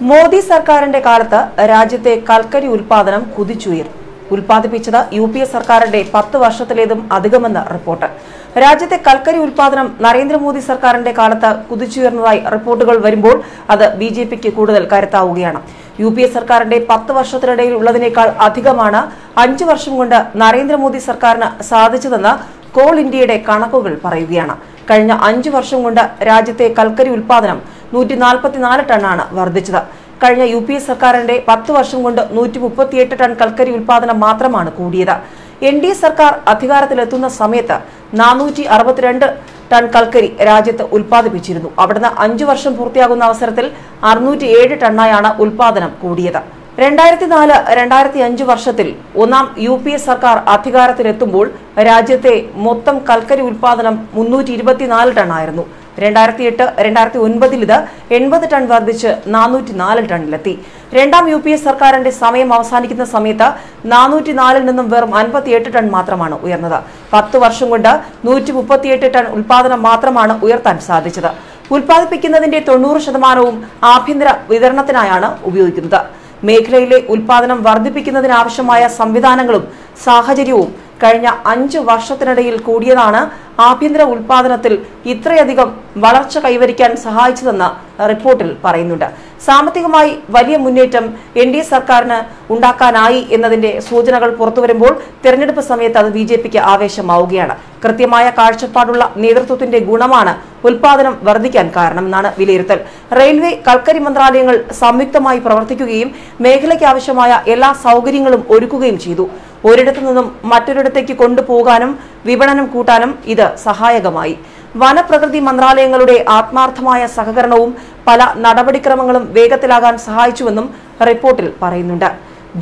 മോദി സർക്കാരിന്റെ കാലത്ത് രാജ്യത്തെ കൽക്കരി ഉൽപാദനം കുതിച്ചുയർന്നു ഉൽപ്പാദിപ്പിച്ചത് യു പി എ സർക്കാരിന്റെ പത്ത് വർഷത്തിലേതും അധികമെന്ന് റിപ്പോർട്ട്. രാജ്യത്തെ കൽക്കരി ഉൽപാദനം നരേന്ദ്രമോദി സർക്കാരിന്റെ കാലത്ത് കുതിച്ചുയർന്നതായി റിപ്പോർട്ടുകൾ വരുമ്പോൾ അത് ബി ജെ പിക്ക് കൂടുതൽ കരുത്താവുകയാണ്. യു പി എ സർക്കാരിന്റെ പത്ത് വർഷത്തിനിടയിൽ ഉള്ളതിനേക്കാൾ അധികമാണ് അഞ്ചു വർഷം കൊണ്ട് നരേന്ദ്രമോദി സർക്കാരിന് സാധിച്ചതെന്ന് കോൾ ഇന്ത്യയുടെ കണക്കുകൾ പറയുകയാണ്. കഴിഞ്ഞ അഞ്ചു വർഷം കൊണ്ട് രാജ്യത്തെ കൽക്കരി ഉൽപാദനം നൂറ്റി നാൽപ്പത്തിനാല് ടണ്ണാണ് വർദ്ധിച്ചത്. കഴിഞ്ഞ യു പി എ സർക്കാരിന്റെ പത്ത് വർഷം കൊണ്ട് നൂറ്റി മുപ്പത്തിയെട്ട് ടൺ കൽക്കരി ഉൽപാദനം മാത്രമാണ് കൂടിയത്. എൻ ഡി എ സർക്കാർ അധികാരത്തിലെത്തുന്ന സമയത്ത് നാനൂറ്റി അറുപത്തിരണ്ട് ടൺ കൽക്കരി രാജ്യത്ത് ഉൽപ്പാദിപ്പിച്ചിരുന്നു. അവിടുന്ന് അഞ്ചു വർഷം പൂർത്തിയാകുന്ന അവസരത്തിൽ അറുന്നൂറ്റി ഏഴ് ടണ്ണായാണ് ഉൽപാദനം കൂടിയത്. രണ്ടായിരത്തി നാല് രണ്ടായിരത്തി അഞ്ച് വർഷത്തിൽ ഒന്നാം യു പി എ സർക്കാർ അധികാരത്തിലെത്തുമ്പോൾ രാജ്യത്തെ മൊത്തം കൽക്കരി ഉൽപാദനം മുന്നൂറ്റി ഇരുപത്തിനാല് ടണ്ണായിരുന്നു. രണ്ടായിരത്തി എട്ട് രണ്ടായിരത്തി ഒൻപതിൽ ഇത് എൺപത് ടൺ വർദ്ധിച്ച് നാനൂറ്റി നാല് ടണ്ണിലെത്തി. രണ്ടാം യു പി എ സർക്കാരിന്റെ സമയം അവസാനിക്കുന്ന സമയത്ത് നാനൂറ്റി നാലിൽ നിന്നും വെറും അൻപത്തിയെട്ട് ടൺ മാത്രമാണ് ഉയർന്നത്. പത്ത് വർഷം കൊണ്ട് നൂറ്റി മുപ്പത്തിയെട്ട് ടൺ ഉൽപാദനം മാത്രമാണ് ഉയർത്താൻ സാധിച്ചത്. ഉൽപ്പാദിപ്പിക്കുന്നതിന്റെ തൊണ്ണൂറ് ശതമാനവും ആഭ്യന്തര വിതരണത്തിനായാണ് ഉപയോഗിക്കുന്നത്. മേഖലയിലെ ഉൽപാദനം വർദ്ധിപ്പിക്കുന്നതിനാവശ്യമായ സംവിധാനങ്ങളും സാഹചര്യവും കഴിഞ്ഞ അഞ്ചു വർഷത്തിനിടയിൽ കൂടിയതാണ് ആഭ്യന്തര ഉൽപാദനത്തിൽ ഇത്രയധികം വളർച്ച കൈവരിക്കാൻ സഹായിച്ചതെന്ന് റിപ്പോർട്ടിൽ പറയുന്നുണ്ട്. സാമ്പത്തികമായി വലിയ മുന്നേറ്റം എൻ ഡി എ സർക്കാരിന് ഉണ്ടാക്കാനായി എന്നതിന്റെ സൂചനകൾ പുറത്തുവരുമ്പോൾ തെരഞ്ഞെടുപ്പ് സമയത്ത് അത് ബി ജെ പിക്ക് ആവേശമാവുകയാണ്. കൃത്യമായ കാഴ്ചപ്പാടുള്ള നേതൃത്വത്തിന്റെ ഗുണമാണ് ഉൽപാദനം വർദ്ധിക്കാൻ കാരണമെന്നാണ് വിലയിരുത്തൽ. റെയിൽവേ കൽക്കരി മന്ത്രാലയങ്ങൾ സംയുക്തമായി പ്രവർത്തിക്കുകയും മേഖലയ്ക്ക് ആവശ്യമായ എല്ലാ സൗകര്യങ്ങളും ഒരുക്കുകയും ചെയ്തു. ഒരിടത്തു നിന്നും മറ്റൊരിടത്തേക്ക് കൊണ്ടുപോകാനും വിപണനം കൂട്ടാനും ഇത് സഹായകമായി. വനപ്രകൃതി മന്ത്രാലയങ്ങളുടെ ആത്മാർത്ഥമായ സഹകരണവും പല നടപടിക്രമങ്ങളും വേഗത്തിലാകാൻ സഹായിച്ചുവെന്നും റിപ്പോർട്ടിൽ പറയുന്നുണ്ട്.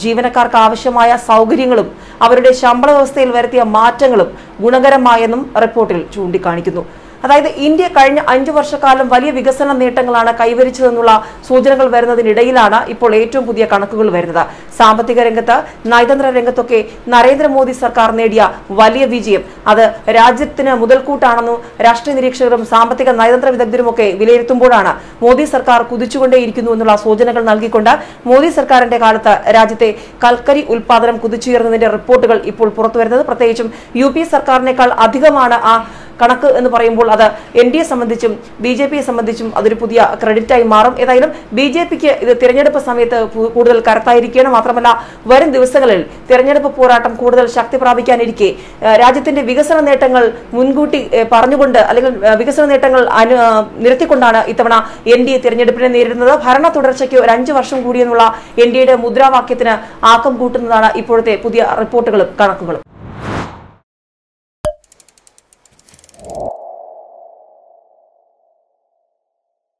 ജീവനക്കാർക്ക് ആവശ്യമായ സൗകര്യങ്ങളും അവരുടെ ശമ്പള വ്യവസ്ഥയിൽ വരുത്തിയ മാറ്റങ്ങളും ഗുണകരമായെന്നും റിപ്പോർട്ടിൽ ചൂണ്ടിക്കാണിക്കുന്നു. അതായത് ഇന്ത്യ കഴിഞ്ഞ അഞ്ചു വർഷക്കാലം വലിയ വികസന നേട്ടങ്ങളാണ് കൈവരിച്ചതെന്നുള്ള സൂചനകൾ വരുന്നതിനിടയിലാണ് ഇപ്പോൾ ഏറ്റവും പുതിയ കണക്കുകൾ വരുന്നത്. സാമ്പത്തിക രംഗത്ത് നയതന്ത്ര രംഗത്തൊക്കെ നരേന്ദ്രമോദി സർക്കാർ നേടിയ വലിയ വിജയം. അത് രാജ്യത്തിന് മുതൽക്കൂട്ടാണെന്നും രാഷ്ട്രീയ നിരീക്ഷകരും സാമ്പത്തിക നയതന്ത്ര വിദഗ്ധരുമൊക്കെ വിലയിരുത്തുമ്പോഴാണ് മോദി സർക്കാർ കുതിച്ചുകൊണ്ടേയിരിക്കുന്നു എന്നുള്ള സൂചനകൾ നൽകിക്കൊണ്ട് മോദി സർക്കാരിന്റെ കാലത്ത് രാജ്യത്തെ കൽക്കരി ഉൽപാദനം കുതിച്ചുയർന്നതിന്റെ റിപ്പോർട്ടുകൾ ഇപ്പോൾ പുറത്തുവരുന്നത്. പ്രത്യേകിച്ചും യു സർക്കാരിനേക്കാൾ അധികമാണ് ആ കണക്ക് എന്ന് പറയുമ്പോൾ അത് എൻ ഡി എ സംബന്ധിച്ചും ബി ജെ പിയെ സംബന്ധിച്ചും അതൊരു പുതിയ ക്രെഡിറ്റായി മാറും. ഏതായാലും ബി ജെ പിക്ക് ഇത് തിരഞ്ഞെടുപ്പ് സമയത്ത് കൂടുതൽ കരുത്തായിരിക്കുകയാണ് മാത്രമല്ല വരും ദിവസങ്ങളിൽ തിരഞ്ഞെടുപ്പ് പോരാട്ടം കൂടുതൽ ശക്തി പ്രാപിക്കാനിരിക്കെ. രാജ്യത്തിന്റെ വികസന നേട്ടങ്ങൾ മുൻകൂട്ടി പറഞ്ഞുകൊണ്ട് അല്ലെങ്കിൽ വികസന നേട്ടങ്ങൾ നിരത്തിക്കൊണ്ടാണ് ഇത്തവണ എൻ ഡി എ തിരഞ്ഞെടുപ്പിനെ നേരിടുന്നത്. ഭരണ തുടർച്ചയ്ക്ക് ഒരു അഞ്ചു വർഷം കൂടിയെന്നുള്ള എൻ ഡി എയുടെ മുദ്രാവാക്യത്തിന് ആക്കം കൂട്ടുന്നതാണ് ഇപ്പോഴത്തെ പുതിയ റിപ്പോർട്ടുകളും കണക്കുകളും.